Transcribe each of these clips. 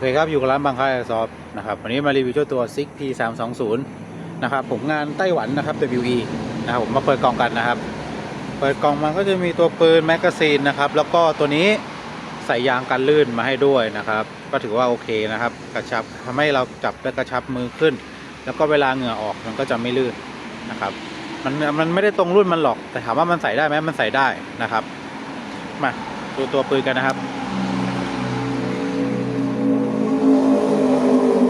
เคครับ อยู่กับร้านบางค่ายซอฟนะครับ วันนี้มารีวิวเจ้าตัว Six P 3 2 0นะครับ ผมงานไต้หวันนะครับ WE นะครับผมมาเปิดกล่องกันนะครับ เปิดกล่องมันก็จะมีตัวปืนแมกกาซีนนะครับ แล้วก็ตัวนี้ใส่ยางกันลื่นมาให้ด้วยนะครับ ก็ถือว่าโอเคนะครับ กระชับทำให้เราจับได้กระชับมือขึ้น แล้วก็เวลาเหงื่อออกมันก็จะไม่ลื่นนะครับมันมันไม่ได้ตรงรุ่นมันหรอก แต่ถามว่ามันใส่ได้ไหมมันใส่ได้นะครับ มาดูตัวปืนกันนะครับ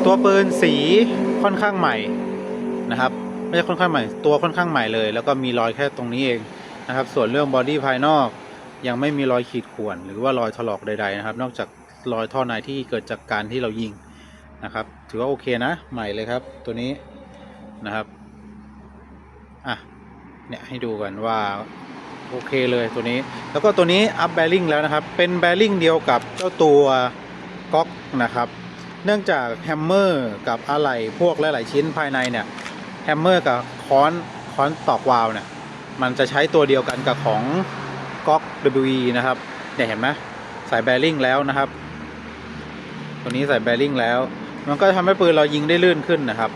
ตัวปืนสีค่อนข้างใหม่นะครับไม่ใช่ค่อนข้างใหม่ตัวค่อนข้างใหม่เลย แล้วก็มีรอยแค่ตรงนี้เองนะครับ ส่วนเรื่องบอดี้ภายนอกยังไม่มีรอยขีดข่วนหรือว่ารอยถลอกใด ๆ นะครับ นอกจากรอยท่อในที่เกิดจากการที่เรายิงนะครับ ถือว่าโอเคนะ ใหม่เลยครับตัวนี้นะครับอะเนี่ยให้ดูกันว่าโอเคเลยตัวนี้ แล้วก็ตัวนี้อัพแบริ่งแล้วนะครับ เป็นแบริ่งเดียวกับเจ้าตัวก๊อกนะครับ เนื่องจากแฮมเมอร์กับอะไหล่พวกหลายๆชิ้นภายในเนี่ยแฮมเมอร์กับค้อนค้อนตอกวาล์วเนี่ยมันจะใช้ตัวเดียวกันกับของก๊อก WE นะครับเนี่ยเห็นไหมใส่แบริ่งแล้วนะครับ ตัวนี้ใส่แบริ่งแล้ว มันก็ทำให้ปืนเรายิงได้ลื่นขึ้นนะครับ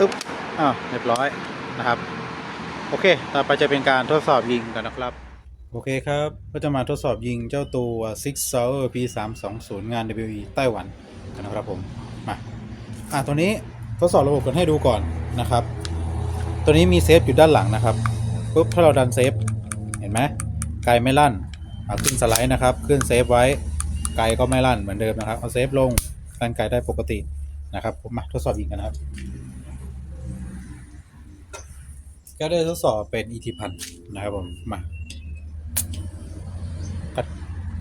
อึ๊บอ้าวเรียบร้อยนะครับ โอเค ต่อไปจะเป็นการทดสอบยิงกันนะครับ โอเคครับ ก็จะมาทดสอบยิงเจ้าตัว Six Sauer P 3 2 0งาน WE ไต้หวันกันนะครับผม มา อะตัวนี้ทดสอบระบบกันให้ดูก่อนนะครับ ตัวนี้มีเซฟอยู่ด้านหลังนะครับ ปุ๊บ ถ้าเราดันเซฟ เห็นไหมไกลไม่ลั่นเอาขึ้นสไลด์นะครับ ขึ้นเซฟไว้ ไกลก็ไม่ลั่นเหมือนเดิมนะครับ เอาเซฟลงดันไกลได้ปกตินะครับผมมาทดสอบยิงกันนะครับ ก็ได้ทดสอบเป็น ET พันนะครับผม มา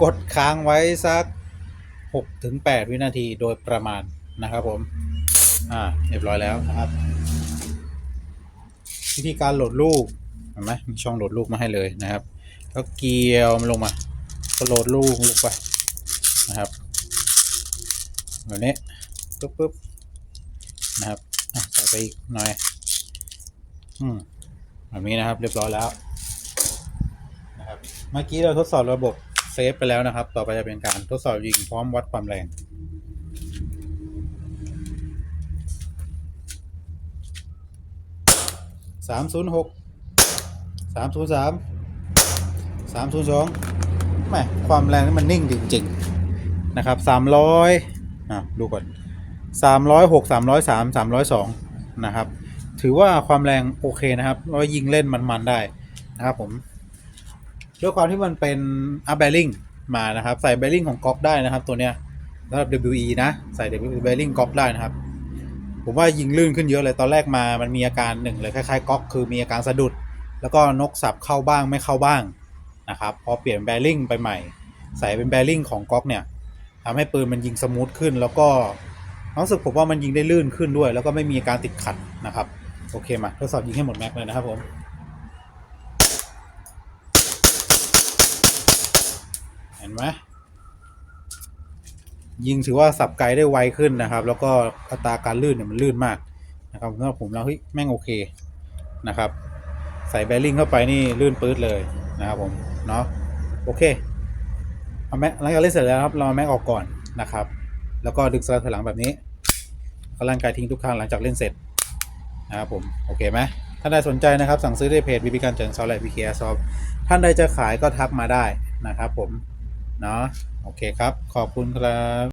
กดค้างไว้สัก6ถึง8วินาทีโดยประมาณนะครับผม อ่า เรียบร้อยแล้วนะครับ วิธีการโหลดลูกเห็นไหมมีช่องโหลดลูกมาให้เลยนะครับแล้วเกี่ยวมันลงมาก็โหลดลูกลงไปนะครับแบบนี้ปุ๊บปุ๊บนะครับอะใส่ไปอีกหน่อย อืมแบบนี้นะครับ เรียบร้อยแล้ว เมื่อกี้เราทดสอบระบบเซฟไปแล้วนะครับ ต่อไปจะเป็นการทดสอบยิงพร้อมวัดความแรงสามศูนย์หกสามศูนย์สามสามศูนย์สองแหมความแรงนี่มันนิ่งจริงๆนะครับสามร้อยอะดูก่อนสามร้อยหกสามร้อยสามสามร้อยสองนะครับ ถือว่าความแรงโอเคนะครับว่ายิงเล่นมันๆได้นะครับผม ด้วยความที่มันเป็นอัพแบริ่งมานะครับ ใส่แบริ่งของก๊อกได้นะครับตัวเนี้ยสำหรับ WE นะ ใส่แบริ่งก๊อกได้นะครับ ผมว่ายิงลื่นขึ้นเยอะเลยตอนแรกมามันมีอาการหนึ่งเลยคล้ายๆก๊อกคือมีอาการสะดุด แล้วก็นกสับเข้าบ้างไม่เข้าบ้างนะครับพอเปลี่ยนแบริ่งไปใหม่ ใส่เป็นแบริ่งของก๊อกเนี่ยทำให้ปืนมันยิงสมูทขึ้น แล้วก็รู้สึกผมว่ามันยิงได้ลื่นขึ้นด้วย แล้วก็ไม่มีอาการติดขัดนะครับ โอเคมาทดสอบยิงให้หมดแม็กเลยนะครับผม เห็ นไหมยิงถือว่าสับไกลได้ไวขึ้นนะครับ แล้วก็อัตราการลื่นเนี่ยมันลื่นมากนะครับสำหรับผมแล้วเฮ้ยแม่งโอเคนะครับ ใส่แบริ่งเข้าไปนี่ลื่นปื๊ดเลยนะครับผมเนาะโอเคเอาแม็กหลังจากเล่นเสร็จแล้วครับเราแม็กออกก่อนนะครับ แล้วก็ดึงสลักถอยหลังแบบนี้ก็ร่างกายทิ้งทุกครั้งหลังจากเล่นเสร็จนะครับผมโอเคไหมถ้านใดสนใจนะครับสั่งซื้อได้เพจบีบีการเจิงซอลไลท์บีเคซอฟท่านใดจะขายก็ทักมาได้นะครับผม เนาะโอเคครับ ขอบคุณครับ